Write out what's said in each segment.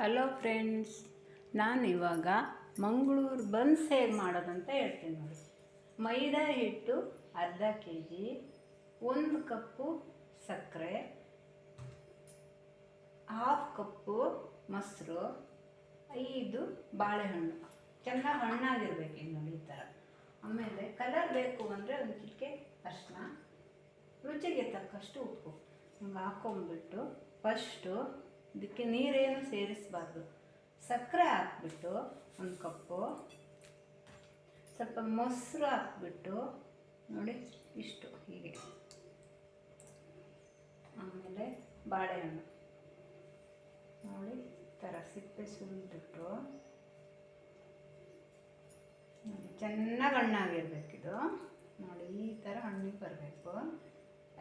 Hello friends ನಾನು ಇವಾಗ Mangaluru buns ಹೇಗೆ ಮಾಡೋದಂತ ಹೇಳ್ತೀನಿ ನೋಡಿ. ಮೈದಾ ಹಿಟ್ಟು ಅರ್ಧ ಕೆ ಜಿ ಒಂದು ಕಪ್ಪು ಸಕ್ಕರೆ ಹಾಫ್ ಕಪ್ಪು ಮೊಸರು, ಐದು ಬಾಳೆಹಣ್ಣು. ಚೆನ್ನಾಗಿ ಹಣ್ಣಾಗಿರ್ಬೇಕು ನೋಡಿ ಈ ಥರ ಆಮೇಲೆ ಕಲರ್ ಬೇಕು ಅಂದರೆ ಒಂದು ಚಿಟಿಕೆ ಅರಿಶಿನ ರುಚಿಗೆ ತಕ್ಕಷ್ಟು ಉಪ್ಪು. ಹಿಂಗೆ ಹಾಕೊಂಡ್ಬಿಟ್ಟು ಫಸ್ಟು ಇದಕ್ಕೆ ನೀರೇನು ಸೇರಿಸಬಾರ್ದು. ಸಕ್ಕರೆ ಹಾಕ್ಬಿಟ್ಟು ಒಂದು ಕಪ್ಪು, ಸ್ವಲ್ಪ ಮೊಸರು ಹಾಕ್ಬಿಟ್ಟು ನೋಡಿ ಇಷ್ಟು ಹೀಗೆ. ಆಮೇಲೆ ಬಾಳೆಹಣ್ಣು. ನೋಡಿ ಥರ ಸಿಪ್ಪೆ ಸುಲಿದ್ಬಿಟ್ಟು ನೋಡಿ ಚೆನ್ನಾಗಿ ಹಣ್ಣಾಗಿರ್ಬೇಕಿದು. ನೋಡಿ ಈ ಥರ ಹಣ್ಣಿಗೆ ಬರಬೇಕು.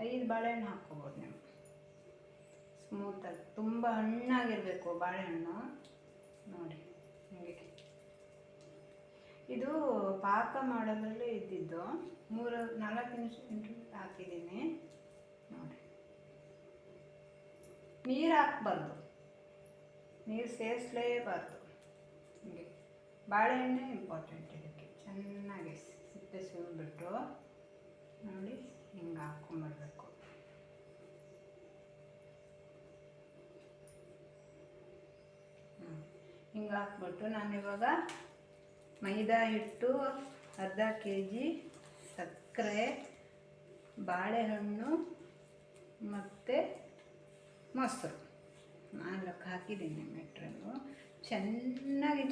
ಐದು ಬಾಳೆಹಣ್ಣು ಹಾಕ್ಕೋಬೋದು ನೀವು. ಸ್ಮೂತಾಗಿ ತುಂಬ ಹಣ್ಣಾಗಿರಬೇಕು ಬಾಳೆಹಣ್ಣು. ನೋಡಿ, ಹಿಂಗೆ. ಇದು ಪಾಕ ಮಾಡೋದ್ರಲ್ಲೇ ಇದ್ದಿದ್ದು. ಮೂರು, ನಾಲ್ಕು ನಿಮಿಷ ನಿಮಿಷ ಹಾಕಿದ್ದೀನಿ. ನೋಡಿ. ನೀರು ಹಾಕ್ಬಾರ್ದು. ನೀರು ಸೇರಿಸಲೇಬಾರ್ದು. ಹೀಗೆ. ಬಾಳೆಹಣ್ಣೆ ಇಂಪಾರ್ಟೆಂಟ್ ಇದಕ್ಕೆ. ಚೆನ್ನಾಗಿ ಸಿಪ್ಪೆ ಸುಲಿದ್ಬಿಟ್ಟು ನೋಡಿ, ಹಿಂಗೆ ಹಾಕ್ಕೊಂಬರ್ಬೇಕು ಹಿಂಗೆ ಹಾಕ್ಬಿಟ್ಟು ನಾನಿವಾಗ ಮೈದಾ ಹಿಟ್ಟು ಅರ್ಧ ಕೆ ಜಿ ಸಕ್ಕರೆ, ಬಾಳೆಹಣ್ಣು ಮತ್ತು ಮೊಸರು. ನಾಲ್ಕು ಹಾಕಿದ್ದೀನಿ ಮೆಟ್ರನ್ನು ಚೆನ್ನಾಗಿ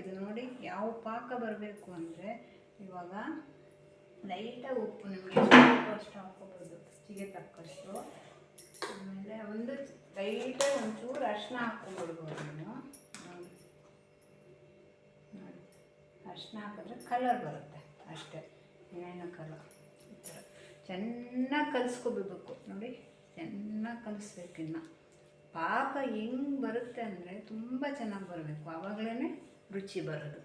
ಇದು ನೋಡಿ, ಯಾವ ಪಾಕ ಬರಬೇಕು ಅಂದರೆ ಇವಾಗ ಲೈಟಾಗಿ ಉಪ್ಪು, ನಿಮಗೆ ಅಷ್ಟು ಹಾಕೋಬೋದು ರುಚಿಗೆ ತಕ್ಕಷ್ಟು. ಆಮೇಲೆ ಒಂದು ಲೈಟಾಗಿ ಒಂಚೂರು ಅರಿಶಿನ ಹಾಕ್ಕೊಂಡ್ಬಿಡ್ಬೋದು ನೀವು ನೋಡಿ ನೋಡಿ ಅರಿಶಿನ ಹಾಕಿದ್ರೆ ಕಲರ್ ಬರುತ್ತೆ ಅಷ್ಟೇ. ಇನ್ನೇನು ಕಲರ್ ಈ ಥರ ಚೆನ್ನಾಗಿ ಕಲಿಸ್ಕೊಬಿಡ್ಬೇಕು ನೋಡಿ, ಚೆನ್ನಾಗಿ ಕಲಿಸ್ಬೇಕು ಇನ್ನು. ಪಾಕ ಹೆಂಗೆ ಬರುತ್ತೆ ಅಂದರೆ ತುಂಬ ಚೆನ್ನಾಗಿ ಬರಬೇಕು. ಆವಾಗಲೇ ರುಚಿ ಬರೋದು.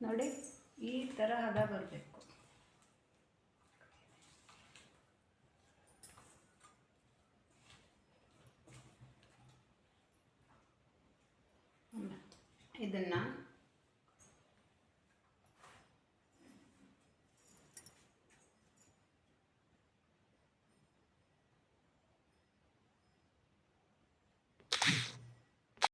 ನೋಡಿ ಈ ಥರ ಹದ ಬರಬೇಕು.